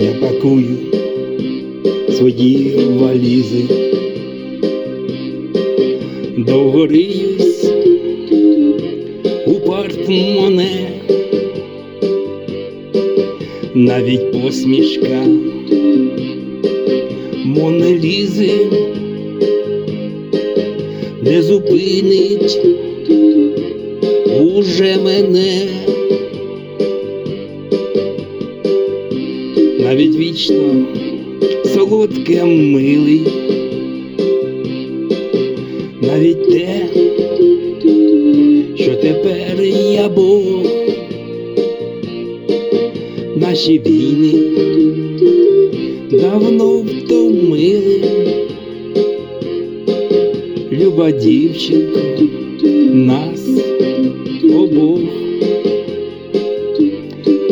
Я пакую свої валізи, довго риюсь у портмоне, навіть посмішка Монелізи не зупинить. Уже мене. навіть вічно солодке милий, навіть те, що тепер я Бог, наші війни давно втомили, люба дівчинко, нас обох,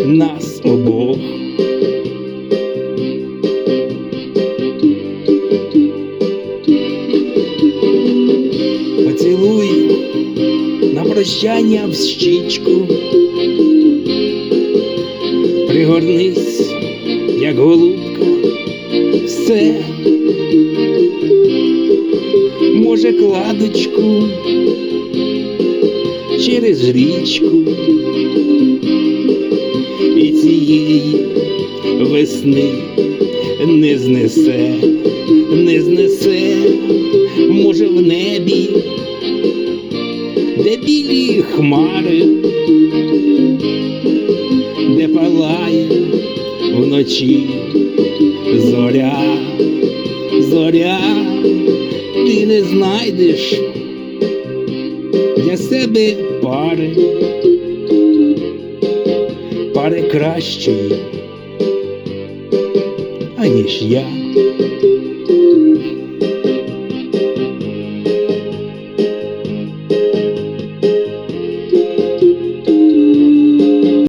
нас обох. Поцілуй на прощання в щічку, пригорнись, як голубка, все, може, кладочку через річку і цієї весни не знесе, не знесе, може в небі, де білі хмари, де палає вночі зоря, зоря, не знайдеш для себе пари, пари кращої, аніж я.